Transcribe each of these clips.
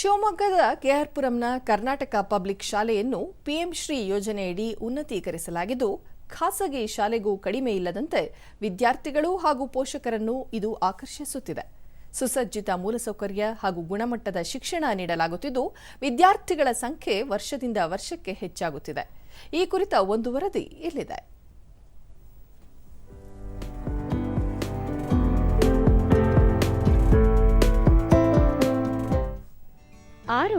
ಶಿವಮೊಗ್ಗದ ಕೆಆರ್ಪುರಂನ ಕರ್ನಾಟಕ ಪಬ್ಲಿಕ್ ಶಾಲೆಯನ್ನು ಪಿಎಂ ಶ್ರೀ ಯೋಜನೆಯಡಿ ಉನ್ನತೀಕರಿಸಲಾಗಿದ್ದು, ಖಾಸಗಿ ಶಾಲೆಗೂ ಕಡಿಮೆ ಇಲ್ಲದಂತೆ ವಿದ್ಯಾರ್ಥಿಗಳು ಹಾಗೂ ಪೋಷಕರನ್ನು ಇದು ಆಕರ್ಷಿಸುತ್ತಿದೆ. ಸುಸಜ್ಜಿತ ಮೂಲಸೌಕರ್ಯ ಹಾಗೂ ಗುಣಮಟ್ಟದ ಶಿಕ್ಷಣ ನೀಡಲಾಗುತ್ತಿದ್ದು, ವಿದ್ಯಾರ್ಥಿಗಳ ಸಂಖ್ಯೆ ವರ್ಷದಿಂದ ವರ್ಷಕ್ಕೆ ಹೆಚ್ಚಾಗುತ್ತಿದೆ. ಈ ಕುರಿತ ಒಂದು ವರದಿ ಇಲ್ಲಿದೆ.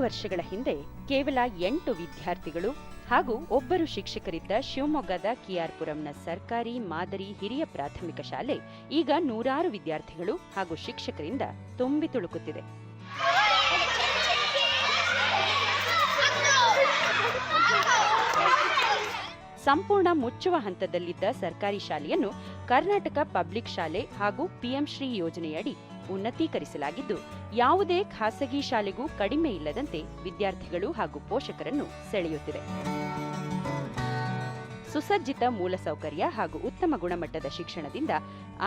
ವರ್ಷಗಳ ಹಿಂದೆ ಕೇವಲ ಎಂಟು ವಿದ್ಯಾರ್ಥಿಗಳು ಹಾಗೂ ಒಬ್ಬರು ಶಿಕ್ಷಕರಿದ್ದ ಶಿವಮೊಗ್ಗದ ಕೆಆರ್ಪುರಂನ ಸರ್ಕಾರಿ ಮಾದರಿ ಹಿರಿಯ ಪ್ರಾಥಮಿಕ ಶಾಲೆ ಈಗ ನೂರಾರು ವಿದ್ಯಾರ್ಥಿಗಳು ಹಾಗೂ ಶಿಕ್ಷಕರಿಂದ ತುಂಬಿ ತುಳುಕುತ್ತಿದೆ. ಸಂಪೂರ್ಣ ಮುಚ್ಚುವ ಹಂತದಲ್ಲಿದ್ದ ಸರ್ಕಾರಿ ಶಾಲೆಯನ್ನು ಕರ್ನಾಟಕ ಪಬ್ಲಿಕ್ ಶಾಲೆ ಹಾಗೂ ಪಿಎಂ ಶ್ರೀ ಯೋಜನೆಯಡಿ ಉನ್ನತೀಕರಿಸಲಾಗಿದ್ದು, ಯಾವುದೇ ಖಾಸಗಿ ಶಾಲೆಗೂ ಕಡಿಮೆ ಇಲ್ಲದಂತೆ ವಿದ್ಯಾರ್ಥಿಗಳು ಹಾಗೂ ಪೋಷಕರನ್ನು ಸೆಳೆಯುತ್ತಿದೆ ಸುಸಜ್ಜಿತ ಮೂಲಸೌಕರ್ಯ ಹಾಗೂ ಉತ್ತಮ ಗುಣಮಟ್ಟದ ಶಿಕ್ಷಣದಿಂದ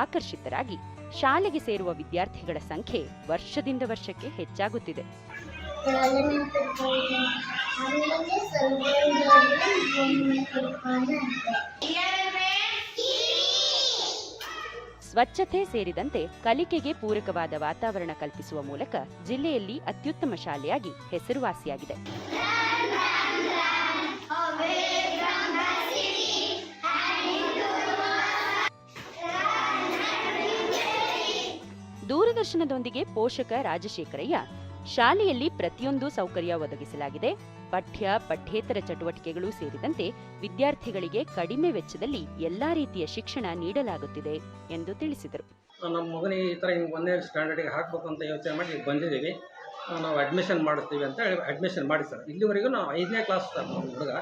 ಆಕರ್ಷಿತರಾಗಿ ಶಾಲೆಗೆ ಸೇರುವ ವಿದ್ಯಾರ್ಥಿಗಳ ಸಂಖ್ಯೆ ವರ್ಷದಿಂದ ವರ್ಷಕ್ಕೆ ಹೆಚ್ಚಾಗುತ್ತಿದೆ. ಸ್ವಚ್ಛತೆ ಸೇರಿದಂತೆ ಕಲಿಕೆಗೆ ಪೂರಕವಾದ ವಾತಾವರಣ ಕಲ್ಪಿಸುವ ಮೂಲಕ ಜಿಲ್ಲೆಯಲ್ಲಿ ಅತ್ಯುತ್ತಮ ಶಾಲೆಯಾಗಿ ಹೆಸರುವಾಸಿಯಾಗಿದೆ. ದೂರದರ್ಶನದೊಂದಿಗೆ ಪೋಷಕ ರಾಜಶೇಖರಯ್ಯ ಶಾಲೆಯಲ್ಲಿ ಪ್ರತಿಯೊಂದು ಸೌಕರ್ಯ ಒದಗಿಸಲಾಗಿದೆ. ಪಠ್ಯ, ಪಠ್ಯೇತರ ಚಟುವಟಿಕೆಗಳು ಸೇರಿದಂತೆ ವಿದ್ಯಾರ್ಥಿಗಳಿಗೆ ಕಡಿಮೆ ವೆಚ್ಚದಲ್ಲಿ ಎಲ್ಲಾ ರೀತಿಯ ಶಿಕ್ಷಣ ನೀಡಲಾಗುತ್ತಿದೆ ಎಂದು ತಿಳಿಸಿದರು. ನಮ್ಮ ಮಗನಿಗೆ ಈ ಥರ ಹಿಂಗೆ ಒಂದನೇ ಸ್ಟ್ಯಾಂಡರ್ಡಿಗೆ ಹಾಕಬೇಕು ಅಂತ ಯೋಚನೆ ಮಾಡಿ ಬಂದಿದ್ದೀವಿ. ನಾವು ಅಡ್ಮಿಷನ್ ಮಾಡಿಸ್ತೀವಿ ಅಂತ ಹೇಳಿ ಅಡ್ಮಿಷನ್ ಮಾಡಿ ಸರ್. ಇಲ್ಲಿವರೆಗೂ ನಾವು ಐದನೇ ಕ್ಲಾಸ್ ಸರ್ ಹುಡುಗ.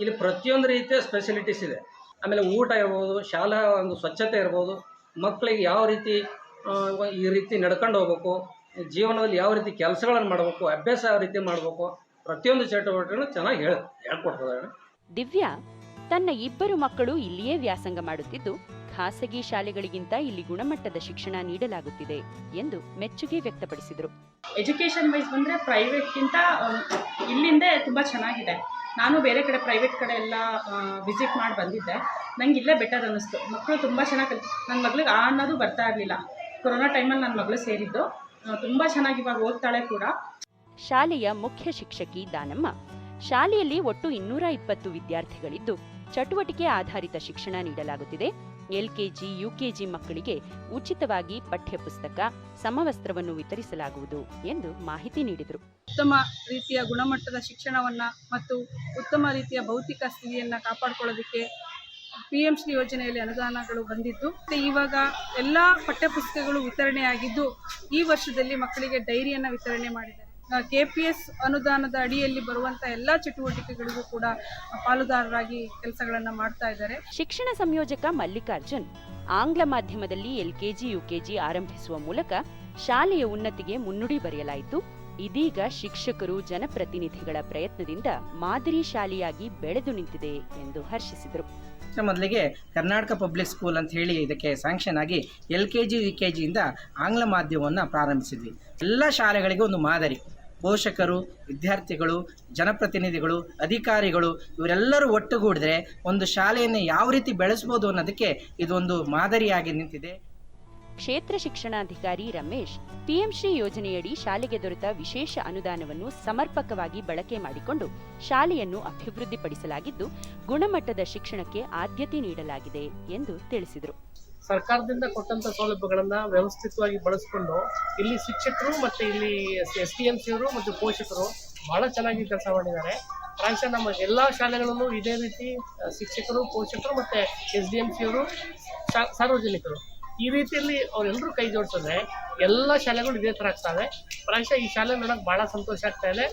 ಇಲ್ಲಿ ಪ್ರತಿಯೊಂದು ರೀತಿಯ ಸ್ಪೆಷಲಿಟೀಸ್ ಇದೆ. ಆಮೇಲೆ ಊಟ ಇರ್ಬೋದು, ಶಾಲಾ ಒಂದು ಸ್ವಚ್ಛತೆ ಇರ್ಬೋದು ಮಕ್ಕಳಿಗೆ ಯಾವ ರೀತಿ ಈ ರೀತಿ ನಡ್ಕೊಂಡು ಹೋಗ್ಬೇಕು ಜೀವನದಲ್ಲಿ ಯಾವ ರೀತಿ ಕೆಲಸಗಳನ್ನು ಮಾಡಬೇಕು ಅಭ್ಯಾಸ ಯಾವ ರೀತಿ ಮಾಡಬೇಕು ಪ್ರತಿಯೊಂದು ಚಟುವಟಿಕೆಗಳನ್ನು ಚೆನ್ನಾಗಿ ಹೇಳ ಹೇಳ್ಕೊಡ್ತದೆ ದಿವ್ಯಾ ತನ್ನ ಇಬ್ಬರು ಮಕ್ಕಳು ಇಲ್ಲಿಯೇ ವ್ಯಾಸಂಗ ಮಾಡುತ್ತಿದ್ದು ಖಾಸಗಿ ಶಾಲೆಗಳಿಗಿಂತ ಇಲ್ಲಿ ಗುಣಮಟ್ಟದ ಶಿಕ್ಷಣ ನೀಡಲಾಗುತ್ತಿದೆ ಎಂದು ಮೆಚ್ಚುಗೆ ವ್ಯಕ್ತಪಡಿಸಿದರು. ಎಜುಕೇಶನ್ ವೈಸ್ ಬಂದರೆ ಪ್ರೈವೇಟ್ಗಿಂತ ಇಲ್ಲಿಂದೇ ತುಂಬ ಚೆನ್ನಾಗಿದೆ. ನಾನು ಬೇರೆ ಕಡೆ ಪ್ರೈವೇಟ್ ಕಡೆ ಎಲ್ಲ ವಿಸಿಟ್ ಮಾಡಿ ಬಂದಿದ್ದೆ. ನಂಗೆ ಇಲ್ಲೇ ಬೆಟರ್ ಅನ್ನಿಸ್ತು. ಮಕ್ಕಳು ತುಂಬ ಚೆನ್ನಾಗಿ ನನ್ನ ಮಗಳಿಗೆ ಆ ಅನ್ನೋದು ಬರ್ತಾ ಇರಲಿಲ್ಲ. ಕೊರೋನಾ ಟೈಮಲ್ಲಿ ನನ್ನ ಮಗಳು ಸೇರಿದ್ದು. ತುಂಬ ಚೆನ್ನಾಗಿ ಇವಾಗ ಓದ್ತಾಳೆ ಕೂಡ. ಶಾಲೆಯ ಮುಖ್ಯ ಶಿಕ್ಷಕಿ ದಾನಮ್ಮ ಶಾಲೆಯಲ್ಲಿ ಒಟ್ಟು ಇನ್ನೂರ ಇಪ್ಪತ್ತು ವಿದ್ಯಾರ್ಥಿಗಳಿದ್ದು ಚಟುವಟಿಕೆ ಆಧಾರಿತ ಶಿಕ್ಷಣ ನೀಡಲಾಗುತ್ತಿದೆ. ಎಲ್ಕೆಜಿ ಯುಕೆಜಿ ಮಕ್ಕಳಿಗೆ ಉಚಿತವಾಗಿ ಪಠ್ಯಪುಸ್ತಕ ಸಮವಸ್ತ್ರವನ್ನು ವಿತರಿಸಲಾಗುವುದು ಎಂದು ಮಾಹಿತಿ ನೀಡಿದರು. ಉತ್ತಮ ರೀತಿಯ ಗುಣಮಟ್ಟದ ಶಿಕ್ಷಣವನ್ನು ಮತ್ತು ಉತ್ತಮ ರೀತಿಯ ಭೌತಿಕ ಸ್ಥಿತಿಯನ್ನು ಕಾಪಾಡಿಕೊಳ್ಳೋದಕ್ಕೆ ಪಿ ಎಂ ಶ್ರೀ ಯೋಜನೆಯಲ್ಲಿ ಅನುದಾನಗಳು ಬಂದಿದ್ದು. ಇವಾಗ ಎಲ್ಲ ಪಠ್ಯಪುಸ್ತಕಗಳು ವಿತರಣೆಯಾಗಿದ್ದು ಈ ವರ್ಷದಲ್ಲಿ ಮಕ್ಕಳಿಗೆ ಡೈರಿಯನ್ನು ವಿತರಣೆ ಮಾಡಿದ್ದಾರೆ. ಕೆ ಪಿ ಎಸ್ ಅನುದಾನದ ಅಡಿಯಲ್ಲಿ ಬರುವಂಥ ಎಲ್ಲ ಚಟುವಟಿಕೆಗಳಿಗೂ ಕೂಡ ಪಾಲುದಾರರಾಗಿ ಕೆಲಸಗಳನ್ನು ಮಾಡ್ತಾ ಇದ್ದಾರೆ. ಶಿಕ್ಷಣ ಸಂಯೋಜಕ ಮಲ್ಲಿಕಾರ್ಜುನ್ ಆಂಗ್ಲ ಮಾಧ್ಯಮದಲ್ಲಿ ಎಲ್ಕೆಜಿ ಯುಕೆಜಿ ಆರಂಭಿಸುವ ಮೂಲಕ ಶಾಲೆಯ ಉನ್ನತಿಗೆ ಮುನ್ನುಡಿ ಬರೆಯಲಾಯಿತು. ಇದೀಗ ಶಿಕ್ಷಕರು ಜನಪ್ರತಿನಿಧಿಗಳ ಪ್ರಯತ್ನದಿಂದ ಮಾದರಿ ಶಾಲೆಯಾಗಿ ಬೆಳೆದು ನಿಂತಿದೆ ಎಂದು ಹರ್ಷಿಸಿದರು. ಮೊದಲಿಗೆ ಕರ್ನಾಟಕ ಪಬ್ಲಿಕ್ ಸ್ಕೂಲ್ ಅಂತ ಹೇಳಿ ಇದಕ್ಕೆ ಸ್ಯಾಂಕ್ಷನ್ ಆಗಿ L K G, U K ಜಿಯಿಂದ ಆಂಗ್ಲ ಮಾಧ್ಯಮವನ್ನು ಪ್ರಾರಂಭಿಸಿದ್ವಿ. ಎಲ್ಲ ಶಾಲೆಗಳಿಗೆ ಒಂದು ಮಾದರಿ. ಪೋಷಕರು, ವಿದ್ಯಾರ್ಥಿಗಳು, ಜನಪ್ರತಿನಿಧಿಗಳು, ಅಧಿಕಾರಿಗಳು, ಇವರೆಲ್ಲರೂ ಒಟ್ಟುಗೂಡಿದ್ರೆ ಒಂದು ಶಾಲೆಯನ್ನು ಯಾವ ರೀತಿ ಬೆಳೆಸ್ಬೋದು ಅನ್ನೋದಕ್ಕೆ ಇದೊಂದು ಮಾದರಿಯಾಗಿ ನಿಂತಿದೆ. ಕ್ಷೇತ್ರ ಶಿಕ್ಷಣಾಧಿಕಾರಿ ರಮೇಶ್ ಪಿಎಂಶ್ರೀ ಯೋಜನೆಯಡಿ ಶಾಲೆಗೆ ದೊರೆತ ವಿಶೇಷ ಅನುದಾನವನ್ನು ಸಮರ್ಪಕವಾಗಿ ಬಳಕೆ ಮಾಡಿಕೊಂಡು ಶಾಲೆಯನ್ನು ಅಭಿವೃದ್ಧಿಪಡಿಸಲಾಗಿದ್ದು, ಗುಣಮಟ್ಟದ ಶಿಕ್ಷಣಕ್ಕೆ ಆದ್ಯತೆ ನೀಡಲಾಗಿದೆ ಎಂದು ತಿಳಿಸಿದರು. ಸರ್ಕಾರದಿಂದ ಕೊಟ್ಟಂತ ಸೌಲಭ್ಯಗಳನ್ನ ವ್ಯವಸ್ಥಿತವಾಗಿ ಬಳಸಿಕೊಂಡು ಇಲ್ಲಿ ಶಿಕ್ಷಕರು ಮತ್ತೆ ಇಲ್ಲಿ ಎಸ್ ಟಿ ಎಂ ಸಿಯವರು ಮತ್ತು ಪೋಷಕರು ಬಹಳ ಚೆನ್ನಾಗಿ ಕೆಲಸ ಮಾಡಿದ್ದಾರೆ. ಪ್ರಾಯಶಃ ನಮ್ಮ ಎಲ್ಲ ಶಾಲೆಗಳಲ್ಲೂ ಇದೇ ರೀತಿ ಶಿಕ್ಷಕರು, ಪೋಷಕರು ಮತ್ತೆ ಎಸ್ ಡಿ ಎಂ ಸಿಯವರು ಸಾರ್ವಜನಿಕರು. ಈ ರೀತಿಯಲ್ಲಿ ಅವರೆಲ್ಲರೂ ಕೈ ಜೋಡಿಸಿದ್ರೆ ಎಲ್ಲ ಶಾಲೆಗಳು ಇದೇ ಥರ ಆಗ್ತವೆ. ಪ್ರಾಯಶಃ ಈ ಶಾಲೆ ನೋಡಕ್ ಬಹಳ ಸಂತೋಷ ಆಗ್ತಾ ಇದೆ.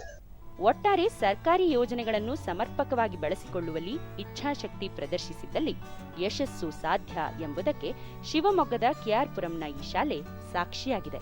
ಒಟ್ಟಾರೆ ಸರ್ಕಾರಿ ಯೋಜನೆಗಳನ್ನು ಸಮರ್ಪಕವಾಗಿ ಬಳಸಿಕೊಳ್ಳುವಲ್ಲಿ ಇಚ್ಛಾಶಕ್ತಿ ಪ್ರದರ್ಶಿಸಿದ್ದಲ್ಲಿ ಯಶಸ್ಸು ಸಾಧ್ಯ ಎಂಬುದಕ್ಕೆ ಶಿವಮೊಗ್ಗದ ಕೆಆರ್ಪುರಂನ ಈ ಶಾಲೆ ಸಾಕ್ಷಿಯಾಗಿದೆ.